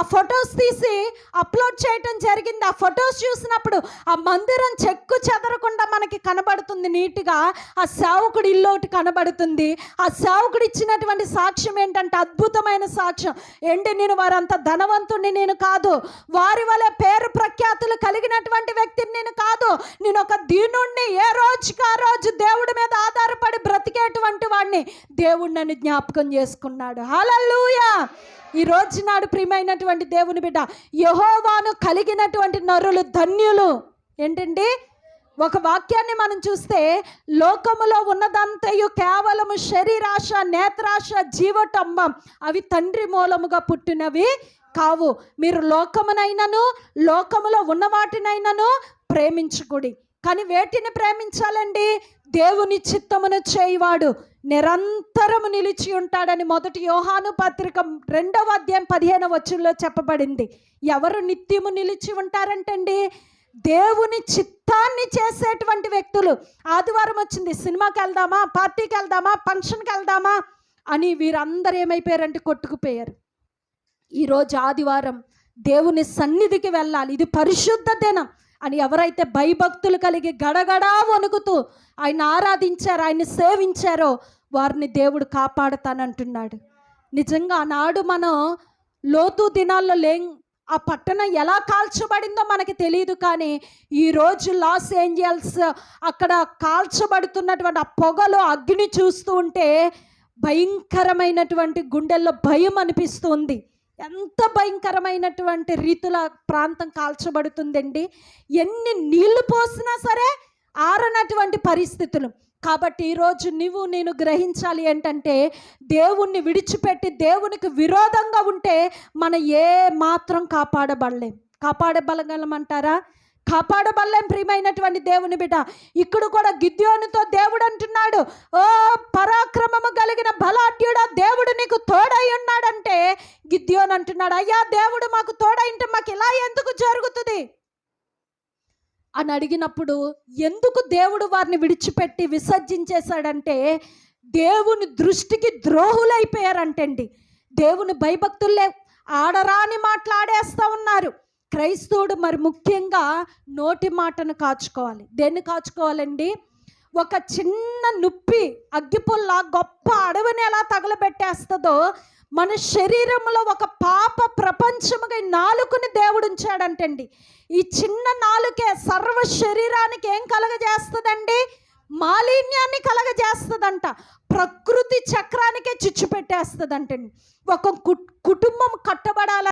ఆ ఫొటోస్ తీసి అప్లోడ్ చేయటం జరిగింది. ఆ ఫొటోస్ చూసినప్పుడు ఆ మందిరం చెక్కు చెదరకుండా మనకి కనబడుతుంది నీట్గా. ఆ సేవకుడు ఇల్లు ఒకటి కనబడుతుంది. ఆ సేవకుడు ఇచ్చినటువంటి సాక్ష్యం ఏంటంటే అద్భుతమైన సాక్ష్యం. ఏంటి నేను వారంత ధనవంతుడిని నేను కాదు. వారి వలె పేరు ప్రఖ్యాతులు కలిగినటువంటి వ్యక్తిని నేను కాదు. నేను ఒక దీనుణ్ణి ఏ రోజుకి ఆ రోజు దేవుడు విషయాన్ని దేవుడు నన్ను జ్ఞాపకం చేసుకున్నాడు. హలల్లుయా! ఈ రోజు నాడు ప్రియమైనటువంటి దేవుని బిడ్డ యహోవాను కలిగినటువంటి నరులు ధన్యులు. ఏంటండి? ఒక వాక్యాన్ని మనం చూస్తే లోకములో ఉన్నదంతయు కేవలము శరీరాశ నేత్రాశ జీవటంబం అవి తండ్రి మూలముగా పుట్టినవి కావు. మీరు లోకమునైనను లోకములో ఉన్న వాటినైనను ప్రేమించుకుడి. కానీ వేటిని ప్రేమించాలండి? దేవుని చిత్తమును చేయవాడు. నిరంతరము నిలిచి ఉంటాడని మొదటి యోహాను పత్రిక రెండవ అధ్యాయం పదిహేను వచ్చుల్లో చెప్పబడింది. ఎవరు నిత్యము నిలిచి ఉంటారంటండి? దేవుని చిత్తాన్ని చేసేటువంటి వ్యక్తులు. ఆదివారం వచ్చింది. సినిమాకి వెళ్దామా? పార్టీకి వెళ్దామా? ఫంక్షన్కి వెళ్దామా? అని వీరందరూ ఏమైపోయారంటే కొట్టుకుపోయారు. ఈరోజు ఆదివారం దేవుని సన్నిధికి వెళ్ళాలి. ఇది పరిశుద్ధ దినం. అని ఎవరైతే భయభక్తులు కలిగి గడగడా వణుకుతూ ఆయన ఆరాధించారో ఆయన సేవించారో వారిని దేవుడు కాపాడుతానంటున్నాడు. నిజంగా ఆనాడు మనం లోతు దినాల్లో లేం ఆ పట్టణం ఎలా కాల్చబడిందో మనకి తెలియదు కానీ ఈరోజు లాస్ ఏంజల్స్ అక్కడ కాల్చబడుతున్నటువంటి ఆ పొగలో అగ్ని చూస్తూ ఉంటే భయంకరమైనటువంటి గుండెల్లో భయం అనిపిస్తుంది ఎంత భయంకరమైనటువంటి రీతుల ప్రాంతం కాల్చబడుతుందండి? ఎన్ని నీళ్ళు పోసినా సరే ఆరనటువంటి పరిస్థితులు. కాబట్టి ఈరోజు నువ్వు నేను గ్రహించాలి ఏంటంటే దేవుణ్ణి విడిచిపెట్టి దేవునికి విరోధంగా ఉంటే మన ఏ మాత్రం కాపాడబడలేం. కాపాడబలగలమంటారా కాపాడబడలేం ప్రియమైనటువంటి దేవుని బిడ్డ. ఇక్కడ కూడా గిద్యోనితో దేవుడు అంటున్నాడు ఓ పర అని అంటున్నాడు. అయ్యా దేవుడు మాకు తోడైంటే మాకు ఇలా ఎందుకు జరుగుతుంది? అని అడిగినప్పుడు ఎందుకు దేవుడు వారిని విడిచిపెట్టి విసర్జించేశాడంటే దేవుని దృష్టికి ద్రోహులైపోయారంటండి. దేవుని భయభక్తుల్లే ఆడరాని మాట్లాడేస్తూ ఉన్నారు. క్రైస్తవుడు మరి ముఖ్యంగా నోటి మాటను కాచుకోవాలి. దేన్ని కాచుకోవాలండి? ఒక చిన్న నొప్పి అగ్గిపుల్ల గొప్ప అడవిని ఎలా తగలబెట్టేస్తుందో మన శరీరంలో ఒక పాప ప్రపంచముగా నాలుకని దేవుడు ఉంచాడంటండి ఈ చిన్న నాలుకే సర్వ శరీరానికి ఏం కలగజేస్తుందండి? మాలిన్యాన్ని కలగజేస్తుందంట. ప్రకృతి చక్రానికే చిచ్చు పెట్టేస్తుందంటండి. ఒక కుటుంబం కట్టబడాల